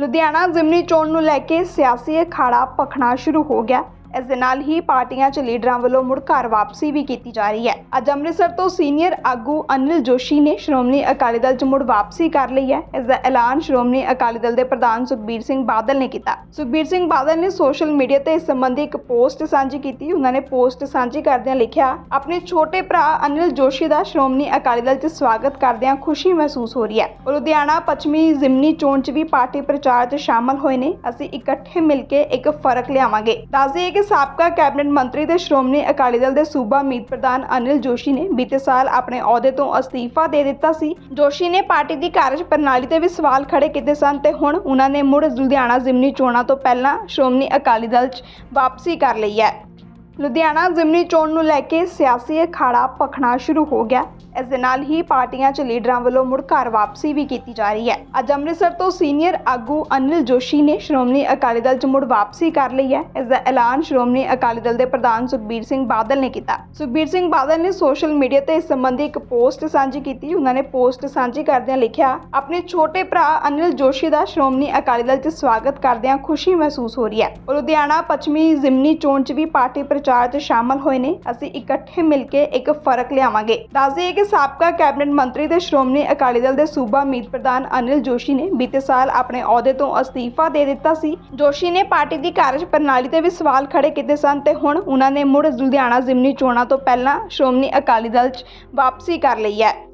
ਲੁਧਿਆਣਾ ਜ਼ਿਮਨੀ ਚੋਣ ਨੂੰ ਲੈ ਕੇ ਸਿਆਸੀ ਅਖਾੜਾ ਭਖਣਾ ਸ਼ੁਰੂ ਹੋ ਗਿਆ। ਇਸ ਦੇ ਨਾਲ ਹੀ ਪਾਰਟੀਆਂ 'ਚ ਲੀਡਰਾਂ ਵੱਲੋਂ ਮੁੜ ਘਰ ਵਾਪਸੀ ਵੀ ਕੀਤੀ ਜਾ ਰਹੀ ਹੈ। ਅੱਜ ਅੰਮ੍ਰਿਤਸਰ ਤੋਂ ਸੀਨੀਅਰ ਆਗੂ ਅਨਿਲ ਜੋਸ਼ੀ ਨੇ ਸ਼੍ਰੋਮਣੀ ਅਕਾਲੀ ਦਲ 'ਚ ਮੁੜ ਵਾਪਸੀ ਕਰ ਲਈ ਹੈ। ਇਸ ਦਾ ਐਲਾਨ ਸ਼੍ਰੋਮਣੀ ਅਕਾਲੀ ਦਲ ਦੇ ਪ੍ਰਧਾਨ ਸੁਖਬੀਰ ਸਿੰਘ ਬਾਦਲ ਨੇ ਕੀਤਾ। ਸੁਖਬੀਰ ਸਿੰਘ ਬਾਦਲ ਨੇ ਸੋਸ਼ਲ ਮੀਡੀਆ ਤੇ ਇਸ ਸੰਬੰਧੀ ਇੱਕ ਪੋਸਟ ਸਾਂਝੀ ਕੀਤੀ। ਉਹਨਾਂ ਨੇ ਪੋਸਟ ਸਾਂਝੀ ਕਰਦਿਆਂ ਲਿਖਿਆ, ਆਪਣੇ ਛੋਟੇ ਭਰਾ ਅਨਿਲ ਜੋਸ਼ੀ ਦਾ ਸ਼੍ਰੋਮਣੀ ਅਕਾਲੀ ਦਲ 'ਚ ਸਵਾਗਤ ਕਰਦਿਆਂ ਖੁਸ਼ੀ ਮਹਿਸੂਸ ਹੋ ਰਹੀ ਹੈ। ਲੁਧਿਆਣਾ ਪੱਛਮੀ ਜ਼ਿਮਨੀ ਚੋਣ 'ਚ ਵੀ ਪਾਰਟੀ ਪ੍ਰਚਾਰ 'ਚ ਸ਼ਾਮਲ ਹੋਏ ਨੇ। ਅਸੀਂ ਇਕੱਠੇ ਮਿਲ ਕੇ ਇੱਕ ਫ਼ਰਕ ਲਿਆਵਾਂਗੇ। ਦੱਸ ਦਈਏ ਕਿ ਸਾਬਕਾ ਕੈਬਨਿਟ ਮੰਤਰੀ ਤੇ ਸ਼੍ਰੋਮਣੀ ਅਕਾਲੀ ਦਲ ਦੇ ਸੂਬਾ ਮੀਤ ਪ੍ਰਧਾਨ ਅਨਿਲ ਜੋਸ਼ੀ ਨੇ ਬੀਤੇ ਸਾਲ ਆਪਣੇ ਅਹੁਦੇ ਤੋਂ ਅਸਤੀਫਾ ਦੇ ਦਿੱਤਾ ਸੀ। ਜੋਸ਼ੀ ਨੇ ਪਾਰਟੀ ਦੀ ਕਾਰਜ ਪ੍ਰਣਾਲੀ ਤੇ ਵੀ ਸਵਾਲ ਖੜੇ ਕੀਤੇ ਸਨ ਤੇ ਹੁਣ ਉਹਨਾਂ ਨੇ ਮੁੜ ਲੁਧਿਆਣਾ ਜ਼ਿਮਨੀ ਚੋਣਾਂ ਤੋਂ ਪਹਿਲਾਂ ਸ਼੍ਰੋਮਣੀ ਅਕਾਲੀ ਦਲ 'ਚ ਵਾਪਸੀ ਕਰ ਲਈ ਹੈ। ਲੁਧਿਆਣਾ ਜ਼ਿਮਨੀ ਚੋਣ ਨੂੰ ਲੈ ਕੇ ਸਿਆਸੀ ਅਖਾੜਾ ਭਖਣਾ ਸ਼ੁਰੂ ਹੋ ਗਿਆ। ਇਸ ਦੇ ਨਾਲ ਹੀ ਪਾਰਟੀਆਂ 'ਚ ਲੀਡਰਾਂ ਵੱਲੋਂ ਮੁੜ ਘਰ ਵਾਪਸੀ ਵੀ ਕੀਤੀ ਜਾ ਰਹੀ ਹੈ। ਅੱਜ ਅੰਮ੍ਰਿਤਸਰ ਤੋਂ ਸੀਨੀਅਰ ਆਗੂ ਅਨਿਲ ਜੋਸ਼ੀ ਨੇ ਸ਼੍ਰੋਮਣੀ ਅਕਾਲੀ ਦਲ 'ਚ ਮੁੜ ਵਾਪਸੀ ਕਰ ਲਈ ਹੈ। ਇਸ ਦਾ ਐਲਾਨ ਸ਼੍ਰੋਮਣੀ ਅਕਾਲੀ ਦਲ ਦੇ ਪ੍ਰਧਾਨ ਸੁਖਬੀਰ ਸਿੰਘ ਬਾਦਲ ਨੇ ਕੀਤਾ। ਸੁਖਬੀਰ ਸਿੰਘ ਬਾਦਲ ਨੇ ਸੋਸ਼ਲ ਮੀਡੀਆ ਤੇ ਇਸ ਸੰਬੰਧੀ ਇੱਕ ਪੋਸਟ ਸਾਂਝੀ ਕੀਤੀ। ਉਹਨਾਂ ਨੇ ਪੋਸਟ ਸਾਂਝੀ ਕਰਦਿਆਂ ਲਿਖਿਆ, ਆਪਣੇ ਛੋਟੇ ਭਰਾ ਅਨਿਲ ਜੋਸ਼ੀ ਦਾ ਸ਼੍ਰੋਮਣੀ ਅਕਾਲੀ ਦਲ 'ਚ ਸਵਾਗਤ ਕਰਦਿਆਂ ਖੁਸ਼ੀ ਮਹਿਸੂਸ ਹੋ ਰਹੀ ਹੈ। ਲੁਧਿਆਣਾ ਪੱਛਮੀ ਜ਼ਿਮਨੀ ਚੋਣ 'ਚ ਵੀ ਪਾਰਟੀ ਪ੍ਰਚਾਰ 'ਚ ਸ਼ਾਮਲ ਹੋਏ ਨੇ, ਅਸੀਂ ਇਕੱਠੇ ਮਿਲ ਕੇ ਇੱਕ ਫ਼ਰਕ ਲਿਆਵਾਂਗੇ। ਦੱਸ ਦਈਏ ਕਿ ਸਾਬਕਾ ਕੈਬਨਿਟ ਮੰਤਰੀ ਤੇ ਸ਼੍ਰੋਮਣੀ ਅਕਾਲੀ ਦਲ ਦੇ ਸੂਬਾ ਮੀਤ ਪ੍ਰਧਾਨ ਅਨਿਲ ਜੋਸ਼ੀ ਨੇ ਬੀਤੇ ਸਾਲ ਆਪਣੇ ਅਹੁਦੇ ਤੋਂ ਅਸਤੀਫਾ ਦੇ ਦਿੱਤਾ ਸੀ। ਜੋਸ਼ੀ ਨੇ ਪਾਰਟੀ ਦੀ ਕਾਰਜ ਪ੍ਰਣਾਲੀ ਤੇ ਵੀ ਸਵਾਲ ਖੜੇ ਕੀਤੇ ਸਨ ਤੇ ਹੁਣ ਉਹਨਾਂ ਨੇ ਮੁੜ ਲੁਧਿਆਣਾ ਜ਼ਿਮਨੀ ਚੋਣਾਂ ਤੋਂ ਪਹਿਲਾਂ ਸ਼੍ਰੋਮਣੀ ਅਕਾਲੀ ਦਲ 'ਚ ਵਾਪਸੀ ਕਰ ਲਈ ਹੈ।